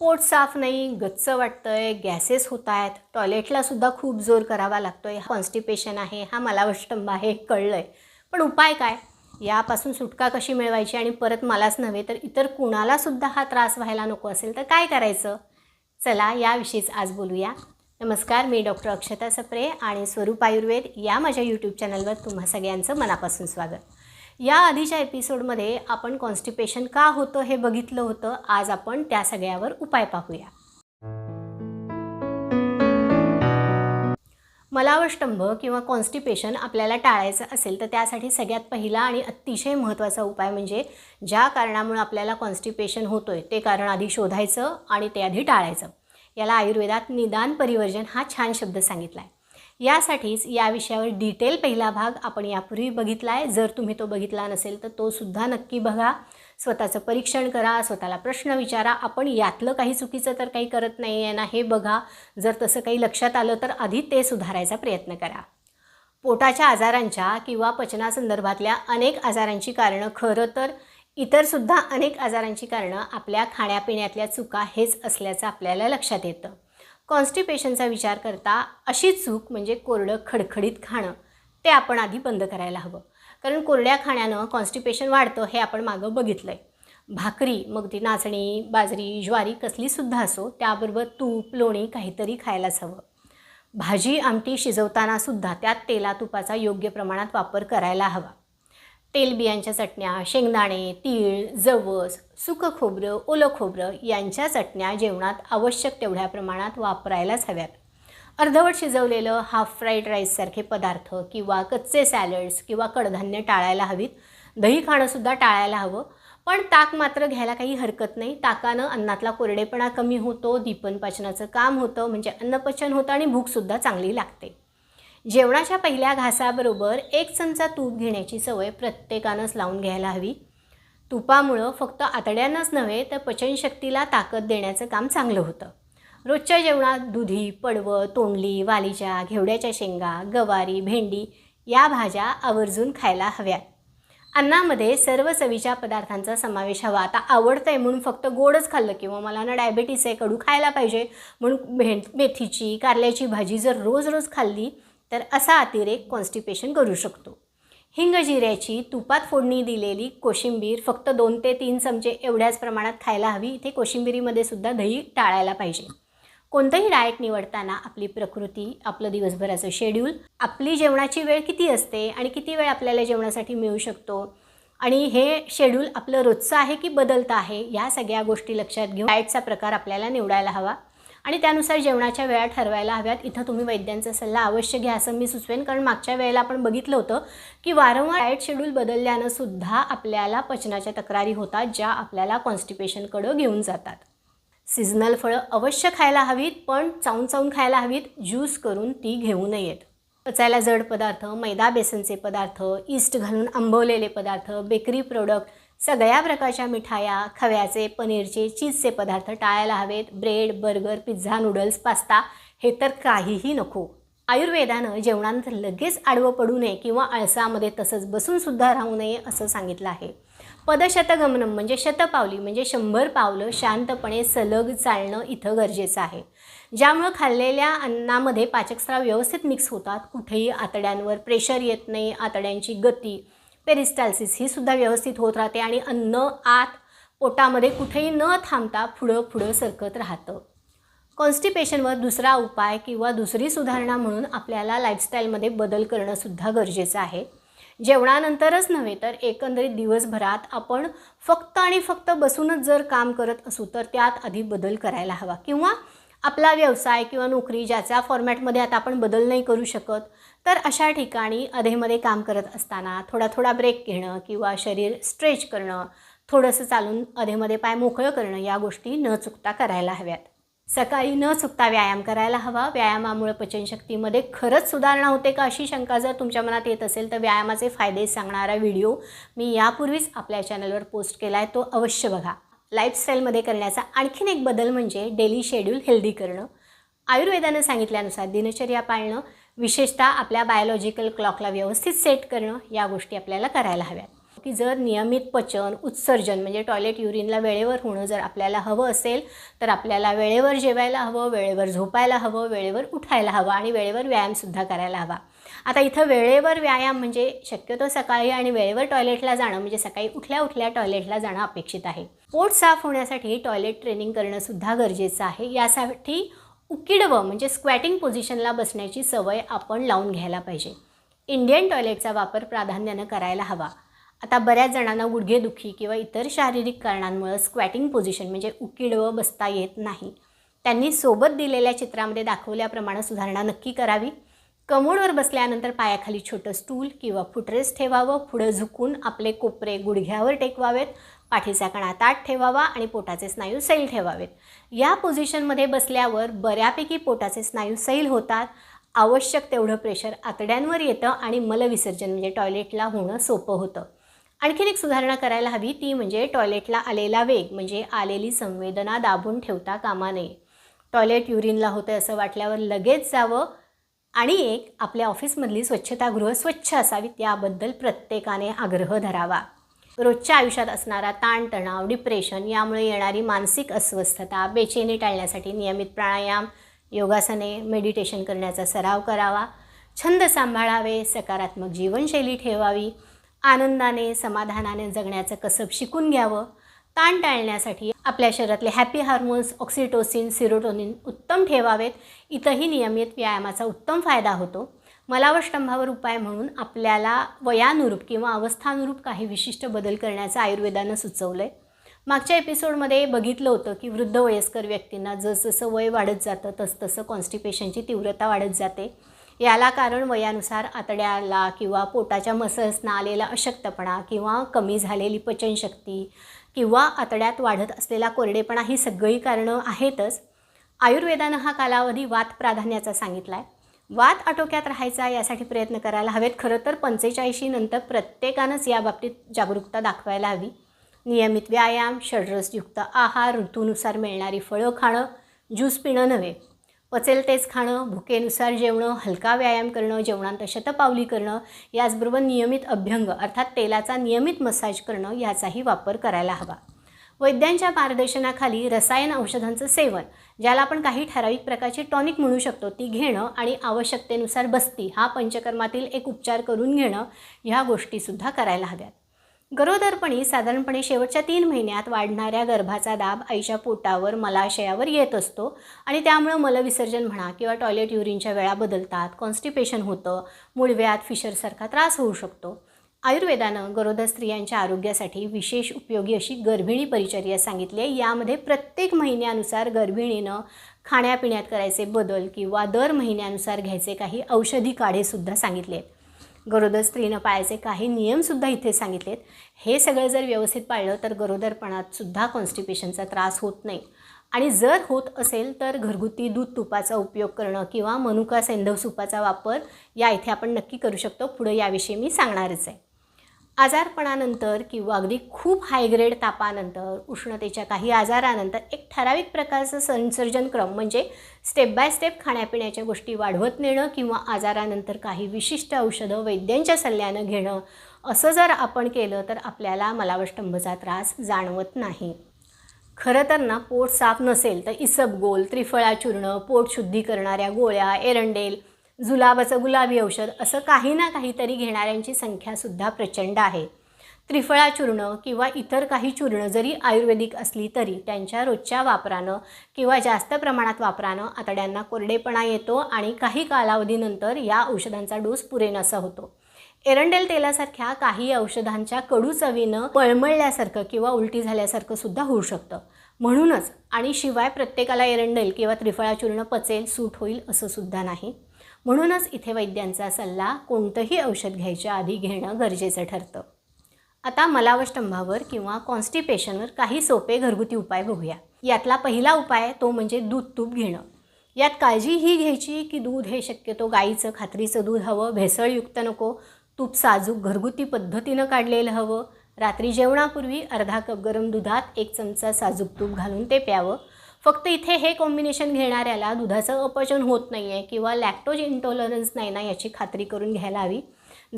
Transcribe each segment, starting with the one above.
पोट साफ नाही गच्च वाटतंय गॅसेस होत आहेत टॉयलेटला सुद्धा खूप जोर करावा लागतोय. कॉन्स्टिपेशन आहे हा मलावष्टंभ आहे कळलं आहे पण उपाय काय? यापासून सुटका कशी मिळवायची आणि परत मलाच नव्हे तर इतर कुणालासुद्धा हा त्रास व्हायला नको असेल तर काय करायचं? चला याविषयीच आज बोलूया. नमस्कार मी डॉक्टर अक्षता सप्रे आणि स्वरूप आयुर्वेद या माझ्या यूट्यूब चॅनलवर तुम्हा सगळ्यांचं मनापासून स्वागत. या आधीच्या एपिसोडमध्ये आपण कॉन्स्टिपेशन का होतं हे बघितलं होतं आज आपण त्या सगळ्यावर उपाय पाहूया. मलावष्टंभ किंवा कॉन्स्टिपेशन आपल्याला टाळायचं असेल तर त्यासाठी सगळ्यात पहिला आणि अतिशय महत्त्वाचा उपाय म्हणजे ज्या कारणामुळे आपल्याला कॉन्स्टिपेशन होतोय ते कारण आधी शोधायचं आणि ते आधी टाळायचं. याला आयुर्वेदात निदान परिवर्जन हा छान शब्द सांगितला आहे यासाठीच या विषयावर डिटेल पहिला भाग आपण यापूर्वी बघितला आहे. जर तुम्ही तो बघितला नसेल तर तो सुद्धा नक्की बघा. स्वतःचं परीक्षण करा स्वतःला प्रश्न विचारा. आपण यातलं काही चुकीचं तर काही करत नाही आहे ना हे बघा. जर तसं काही लक्षात आलं तर आधी ते सुधारायचा प्रयत्न करा. पोटाच्या आजारांच्या किंवा पचनासंदर्भातल्या अनेक आजारांची कारणं खरं तर इतरसुद्धा अनेक आजारांची कारणं आपल्या खाण्यापिण्यातल्या चुका हेच असल्याचं आपल्याला लक्षात येतं. कॉन्स्टिपेशनचा विचार करता अशी चूक म्हणजे कोरडं खडखडीत खाणं ते आपण आधी बंद करायला हवं. कारण कोरड्या खाण्यानं कॉन्स्टिपेशन वाढतं हे आपण मागं बघितलं आहे भाकरी मग ती नाचणी बाजरी ज्वारी कसलीसुद्धा असो त्याबरोबर तूप लोणी काहीतरी खायलाच हवं. भाजी आमटी शिजवतानासुद्धा त्यात तेला तुपाचा योग्य प्रमाणात वापर करायला हवा. तेलबियांच्या चटण्या शेंगदाणे तीळ जवस सुकं खोबरं ओलं खोबरं यांच्या चटण्या जेवणात आवश्यक तेवढ्या प्रमाणात वापरायलाच हव्यात. अर्धवट शिजवलेलं हाफ फ्राईड राईससारखे पदार्थ किंवा कच्चे सॅलड्स किंवा कडधान्य टाळायला हवीत. दही खाणंसुद्धा टाळायला हवं. पण ताक मात्र घ्यायला काही हरकत नाही. ताकानं अन्नातला कोरडेपणा कमी होतो दीपन पचनाचं काम होतं म्हणजे अन्नपचन होतं आणि भूकसुद्धा चांगली लागते. जेवणाच्या पहिल्या घासाबरोबर एक चमचा तूप घेण्याची सवय प्रत्येकानंच लावून घ्यायला हवी. तुपामुळं फक्त आतड्यांनाच नव्हे तर पचनशक्तीला ताकद देण्याचं काम चांगलं होतं. रोजच्या जेवणात दुधी पडवं तोंडली वालीच्या घेवड्याच्या शेंगा गवारी भेंडी या भाज्या आवर्जून खायला हव्यात. अन्नामध्ये सर्व चवीच्या पदार्थांचा समावेश हवा. आता आवडतं आहे म्हणून फक्त गोडच खाल्लं किंवा मला ना डायबेटीस आहे कडू खायला पाहिजे म्हणून भें मेथीची कारल्याची भाजी जर रोज रोज खाल्ली तर असा अतिरेक कॉन्स्टिपेशन करू शकतो. हिंग जिऱ्याची तुपात फोडणी दिलेली कोशिंबीर फक्त दोन ते तीन चमचे एवढ्याच प्रमाणात खायला हवी. इथे कोशिंबिरीमध्ये सुद्धा दही टाळायला पाहिजे. कोणतंही डाएट निवडताना आपली प्रकृती आपलं दिवसभराचं शेड्यूल आपली जेवणाची वेळ किती असते आणि किती वेळ आपल्याला जेवणासाठी मिळू शकतो आणि हे शेड्यूल आपलं रोजचं आहे की बदलतं आहे या सगळ्या गोष्टी लक्षात घेऊन डाएटचा प्रकार आपल्याला निवडायला हवा. आणि त्यानुसार जेवणाच्या वेळा ठरवायला हव्यात. इथं तुम्ही वैद्यांचा सल्ला अवश्य घ्या असं मी सुचवेन. कारण मागच्या वेळेला आपण बघितलं होतं की वारंवार डाएट शेड्यूल बदलल्यानं सुद्धा आपल्याला पचनाच्या तक्रारी होतात ज्या आपल्याला कॉन्स्टिपेशनकडं घेऊन जातात. सीझनल फळं अवश्य खायला हवीत पण चावून चावून खायला हवीत. ज्यूस करून ती घेऊ नयेत. पचायला जड पदार्थ मैदा बेसनचे पदार्थ ईस्ट घालून आंबवलेले पदार्थ बेकरी प्रोडक्ट सगळ्या प्रकारच्या मिठाया खव्याचे पनीरचे चीजचे पदार्थ टाळायला हवेत. Bread burger pizza noodles pasta हे तर काहीही नको. आयुर्वेदानं जेवणानंतर लगेच आडवं पडू नये किंवा आळसामध्ये तसंच बसूनसुद्धा राहू नये असं सांगितलं आहे. पदशतगमनम म्हणजे शतपावली म्हणजे शंभर पावलं शांतपणे सलग चालणं इथं गरजेचं आहे. ज्यामुळं खाल्लेल्या अन्नामध्ये पाचकस्राव व्यवस्थित मिक्स होतात. कुठेही आतड्यांवर प्रेशर येत नाही आतड्यांची गती पेरिस्टॅल्सिस ही सुद्धा व्यवस्थित होत राहते आणि अन्न आत पोटामध्ये कुठेही न थांबता पुढं पुढं सरकत राहतं. कॉन्स्टिपेशनवर दुसरा उपाय किंवा दुसरी सुधारणा म्हणून आपल्याला लाईफस्टाईलमध्ये बदल करणंसुद्धा गरजेचं आहे. जेवणानंतरच नव्हे तर एकंदरीत दिवसभरात आपण फक्त आणि फक्त बसूनच जर काम करत असू तर त्यात आधी बदल करायला हवा किंवा आपला व्यवसाय किंवा नोकरी ज्याच्या फॉर्मॅटमध्ये आता आपण बदल नाही करू शकत तर अशा ठिकाणी अधेमध्ये काम करत असताना थोडा थोडा ब्रेक घेणं किंवा शरीर स्ट्रेच करणं थोडंसं चालून अधेमध्ये पाय मोकळं करणं या गोष्टी न चुकता करायला हव्यात. सकाळी न चुकता व्यायाम करायला हवा. व्यायामामुळे पचनशक्तीमध्ये खरंच सुधारणा होते का अशी शंका जर तुमच्या मनात येत असेल तर व्यायामाचे फायदे सांगणारा व्हिडिओ मी यापूर्वीच आपल्या चॅनलवर पोस्ट केला आहे तो अवश्य बघा. लाईफस्टाईलमध्ये करण्याचा आणखीन एक बदल म्हणजे डेली शेड्यूल हेल्दी करणं. आयुर्वेदानं सांगितल्यानुसार दिनचर्या पाळणं विशेषतः आपल्या बायोलॉजिकल क्लॉकला व्यवस्थित सेट करणं या गोष्टी आपल्याला करायला हव्यात. की जर नियमित पचन उत्सर्जन म्हणजे टॉयलेट युरिनला वेळेवर होणं जर आपल्याला हवं असेल तर आपल्याला वेळेवर जेवायला हवं वेळेवर झोपायला हवं वेळेवर उठायला हवं आणि वेळेवर व्यायामसुद्धा करायला हवा. आता इथं वेळेवर व्यायाम म्हणजे शक्यतो सकाळी आणि वेळेवर टॉयलेटला जाणं म्हणजे सकाळी उठल्या उठल्या टॉयलेटला जाणं अपेक्षित आहे. पोट साफ होण्यासाठी टॉयलेट ट्रेनिंग करणंसुद्धा गरजेचं आहे. यासाठी उकिडवं म्हणजे स्क्वॅटिंग पोझिशनला बसण्याची सवय आपण लावून घ्यायला पाहिजे. इंडियन टॉयलेटचा वापर प्राधान्यानं करायला हवा. आता बऱ्याच जणांना गुडघेदुखी किंवा इतर शारीरिक कारणांमुळं स्क्वॅटिंग पोझिशन म्हणजे उकिडवं बसता येत नाही. त्यांनी सोबत दिलेल्या चित्रामध्ये दाखवल्याप्रमाणे सुधारणा नक्की करावी. कमोडवर बसल्यानंतर पायाखाली छोटं स्टूल किंवा फुटरेस ठेवावं. पुढं झुकून आपले कोपरे गुडघ्यावर टेकवावेत. पाठीचा कणा ताट ठेवावा आणि पोटाचे स्नायू सैल ठेवावेत. या पोझिशनमध्ये बसल्यावर बऱ्यापैकी पोटाचे स्नायू सैल होतात. आवश्यक तेवढं प्रेशर आतड्यांवर येतं आणि मलविसर्जन म्हणजे टॉयलेटला होणं सोपं होतं. आणखीन एक सुधारणा करायला हवी ती म्हणजे टॉयलेटला आलेला वेग म्हणजे आलेली संवेदना दाबून ठेवता कामा नये. टॉयलेट युरिनला होतं असं वाटल्यावर लगेच जावं. आणि एक आपल्या ऑफिसमधली स्वच्छतागृह स्वच्छ असावीत याबद्दल प्रत्येकाने आग्रह धरावा. रोजच्या आयुष्यात असणारा ताणतणाव डिप्रेशन यामुळे येणारी मानसिक अस्वस्थता बेचैनी टाळण्यासाठी नियमित प्राणायाम योगासने मेडिटेशन करण्याचा सराव करावा. छंद सांभाळावे सकारात्मक जीवनशैली ठेवावी. आनंदाने समाधानाने जगण्याचं कसब शिकून घ्यावं. ताण टाळण्यासाठी आपल्या शरीरातले हॅपी हार्मोन्स ऑक्सिटोसिन सिरोटोनिन उत्तम ठेवावेत. इथंही नियमित व्यायामाचा उत्तम फायदा होतो. मलावष्टंभावर उपाय म्हणून आपल्याला वयानुरूप किंवा अवस्थानुरूप काही विशिष्ट बदल करण्याचं आयुर्वेदानं सुचवलं आहे मागच्या एपिसोडमध्ये बघितलं होतं की वृद्ध वयस्कर व्यक्तींना जसजसं वय वाढत जातं तसतसं कॉन्स्टिपेशनची तीव्रता वाढत जाते. याला कारण वयानुसार आतड्याला किंवा पोटाच्या मसल्सना आलेला अशक्तपणा किंवा कमी झालेली पचनशक्ती किंवा आतड्यात वाढत असलेला कोरडेपणा ही सगळी कारणं आहेतच. आयुर्वेदानं हा कालावधी वात प्राधान्याचा सांगितला आहे वात आटोक्यात राहायचा यासाठी प्रयत्न करायला हवेत. खरं तर पंचेचाळीशी नंतर प्रत्येकानंच याबाबतीत जागरूकता दाखवायला हवी. नियमित व्यायाम षडरसयुक्त आहार ऋतूनुसार मिळणारी फळं खाणं ज्यूस पिणं नव्हे. पचेल तेच खाणं भुकेनुसार जेवणं हलका व्यायाम करणं जेवणांत शतपावली करणं याचबरोबर नियमित अभ्यंग अर्थात तेलाचा नियमित मसाज करणं याचाही वापर करायला हवा. वैद्यांच्या मार्गदर्शनाखाली रसायन औषधांचं सेवन ज्याला आपण काही ठराविक प्रकारची टॉनिक म्हणू शकतो ती घेणं आणि आवश्यकतेनुसार बस्ती हा पंचकर्मातील एक उपचार करून घेणं ह्या गोष्टीसुद्धा करायला हव्यात. गरोदरपणी साधारणपणे शेवटच्या तीन महिन्यात वाढणाऱ्या गर्भाचा दाब आईच्या पोटावर मलाशयावर येत असतो आणि त्यामुळं मलविसर्जन म्हणा किंवा टॉयलेट युरिनच्या वेळा बदलतात कॉन्स्टिपेशन होतं मुळव्यात फिशरसारखा त्रास होऊ शकतो. आयुर्वेदानं गरोदर स्त्रियांच्या आरोग्यासाठी विशेष उपयोगी अशी गर्भिणी परिचर्या सांगितली आहे. यामध्ये प्रत्येक महिन्यानुसार गर्भिणीनं खाण्यापिण्यात करायचे बदल किंवा दर महिन्यानुसार घ्यायचे काही औषधी काढेसुद्धा सांगितले आहेत. गरोदर स्त्रीनं पाळायचे काही नियमसुद्धा इथे सांगितलेत. हे सगळं जर व्यवस्थित पाळलं तर गरोदरपणात सुद्धा कॉन्स्टिपेशनचा त्रास होत नाही. आणि जर होत असेल तर घरगुती दूध तुपाचा उपयोग करणं किंवा मनुका सेंधव सुपाचा वापर या इथे आपण नक्की करू शकतो. पुढं याविषयी मी सांगणारच आहे. आजारपणानंतर किंवा अगदी खूप हायग्रेड तापानंतर उष्णतेच्या काही आजारानंतर एक ठराविक प्रकारचं संसर्जन क्रम म्हणजे स्टेप बाय स्टेप खाण्यापिण्याच्या गोष्टी वाढवत नेणं किंवा आजारानंतर काही विशिष्ट औषधं वैद्यांच्या सल्ल्यानं घेणं असं जर आपण केलं तर आपल्याला मलावष्टंभचा त्रास जाणवत नाही. खरं तर ना पोट साफ नसेल तर इसबगोल त्रिफळा चूर्ण पोट शुद्धी करणाऱ्या गोळ्या एरंडेल जुलाबाचं गुलाबी औषध असं काही ना काहीतरी घेणाऱ्यांची संख्यासुद्धा प्रचंड आहे. त्रिफळा चूर्ण किंवा इतर काही चूर्ण जरी आयुर्वेदिक असली तरी त्यांच्या रोजच्या वापरानं किंवा जास्त प्रमाणात वापरानं आतड्यांना कोरडेपणा येतो आणि काही कालावधीनंतर या औषधांचा डोस पुरेनासा होतो. एरंडेल तेलासारख्या काही औषधांच्या कडू चवीनं पळमळल्यासारखं किंवा उलटी झाल्यासारखं सुद्धा होऊ शकतं. म्हणूनच आणि शिवाय प्रत्येकाला एरंडेल किंवा त्रिफळा चूर्ण पचेल सूट होईल असं सुद्धा नाही. म्हणूनच इथे वैद्यांचा सल्ला कोणतंही औषध घ्यायच्या आधी घेणं गरजेचं ठरतं. आता मलावष्टंभावर किंवा कॉन्स्टिपेशनवर काही सोपे घरगुती उपाय बघूया. यातला पहिला उपाय तो म्हणजे दूध तूप घेणं. यात काळजी ही घ्यायची की दूध हे शक्यतो गाईचं खात्रीचं दूध हवं भेसळयुक्त नको तूप साजूक घरगुती पद्धतीनं काढलेलं हवं रात्री जेवणापूर्वी अर्धा कप गरम दुधात एक चमचा साजूक तूप घालून ते प्यावं फक्त इथे हे कॉम्बिनेशन घेणाऱ्याला दुधाचं अपचन होत नाही आहे किंवा लॅक्टोज इंटॉलरन्स नाही ना याची खात्री करून घ्यायला हवी.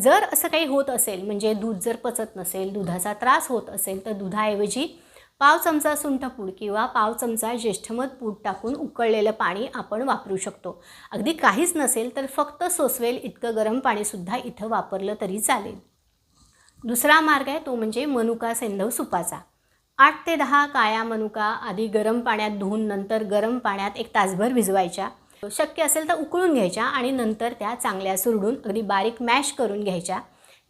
जर असं काही होत असेल म्हणजे दूध जर पचत नसेल दुधाचा त्रास होत असेल तर दुधाऐवजी पाव चमचा सुंठपूड किंवा पाव चमचा ज्येष्ठमध पूड टाकून उकळलेलं पाणी आपण वापरू शकतो. अगदी काहीच नसेल तर फक्त सोसवेल इतकं गरम पाणीसुद्धा इथं वापरलं तरी चालेल. दुसरा मार्ग आहे तो म्हणजे मनुका सेंधव सुपाचा. आठ ते दहा काळ्या मनुका आधी गरम पाण्यात धुवून नंतर गरम पाण्यात एक तासभर भिजवायच्या. शक्य असेल तर उकळून घ्यायच्या आणि नंतर त्या चांगल्या सुरडून अगदी बारीक मॅश करून घ्यायच्या.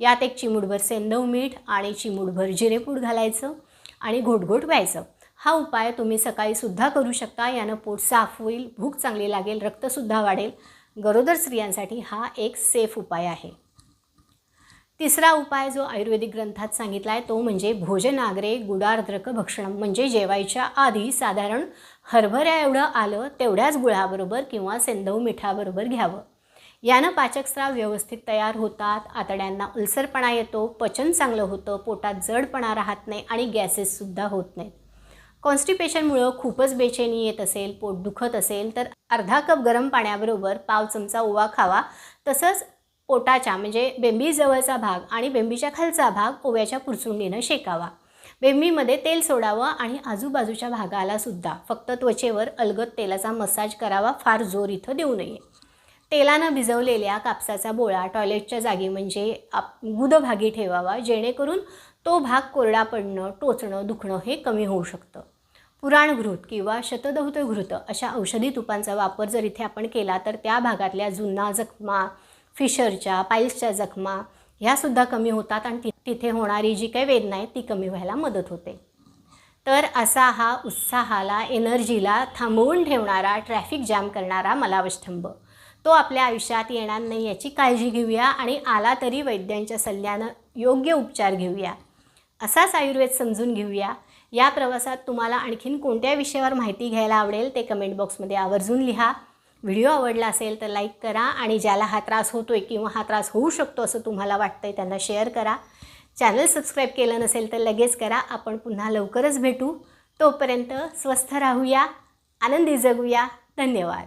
यात एक चिमूटभर सेंदव मीठ आणि चिमूटभर जिरेपूड घालायचं आणि घोटघोट व्हायचं. हा उपाय तुम्ही सकाळीसुद्धा करू शकता. यानं पोट साफ होईल भूक चांगली लागेल रक्तसुद्धा वाढेल. गरोदर स्त्रियांसाठी हा एक सेफ उपाय आहे. तिसरा उपाय जो आयुर्वेदिक ग्रंथात सांगितला आहे तो म्हणजे भोजनाग्रे गुडार्द्रक भक्षणम म्हणजे जेवायच्या आधी साधारण हरभऱ्या एवढं आलं तेवढ्याच गुळाबरोबर किंवा सेंधव मिठाबरोबर घ्यावं. यानं पाचकस्राव व्यवस्थित तयार होतात आतड्यांना उलसरपणा येतो पचन चांगलं होतं पोटात जडपणा राहत नाही आणि गॅसेससुद्धा होत नाहीत. कॉन्स्टिपेशनमुळं खूपच बेचैनी येत असेल पोट दुखत असेल तर अर्धा कप गरम पाण्याबरोबर पाव चमचा ओवा खावा. तसंच पोटाच्या म्हणजे बेंबीजवळचा भाग आणि बेंबीच्या खालचा भाग ओव्याच्या पुरचुंडीनं शेकावा. बेंबीमध्ये तेल सोडावं आणि आजूबाजूच्या भागाला सुद्धा फक्त त्वचेवर अलगद तेलाचा मसाज करावा फार जोर इथं देऊ नये. तेलानं भिजवलेल्या कापसाचा बोळा टॉयलेटच्या जागी म्हणजे आप गुदभागी ठेवावा जेणेकरून तो भाग कोरडा पडणं टोचणं दुखणं हे कमी होऊ शकतं. पुराणघृत किंवा शतदौत घृत अशा औषधी तुपांचा वापर जर इथे आपण केला तर त्या भागातल्या जुन्ना जखमा फिशरच्या पाईल्सच्या जखमा ह्यासुद्धा कमी होतात आणि ति तिथे होणारी जी काही वेदना आहे ती कमी व्हायला मदत होते. तर असा हा उत्साहाला एनर्जीला थांबवून ठेवणारा ट्रॅफिक जॅम करणारा मलावष्टंभ. तो आपल्या आयुष्यात येणार नाही याची काळजी घेऊया आणि आला तरी वैद्यांच्या सल्ल्यानं योग्य उपचार घेऊया. असाच आयुर्वेद समजून घेऊया. या प्रवासात तुम्हाला आणखीन कोणत्या विषयावर माहिती घ्यायला आवडेल ते कमेंट बॉक्समध्ये आवर्जून लिहा. व्हिडिओ आवडला असेल तर लाईक करा आणि ज्याला हा त्रास होतो आहे किंवा हा त्रास होऊ शकतो असं तुम्हाला वाटतं आहे त्यांना शेअर करा. चॅनल सबस्क्राईब केलं नसेल तर लगेच करा. आपण पुन्हा लवकरच भेटू. तोपर्यंत स्वस्थ राहूया आनंदी जगूया. धन्यवाद.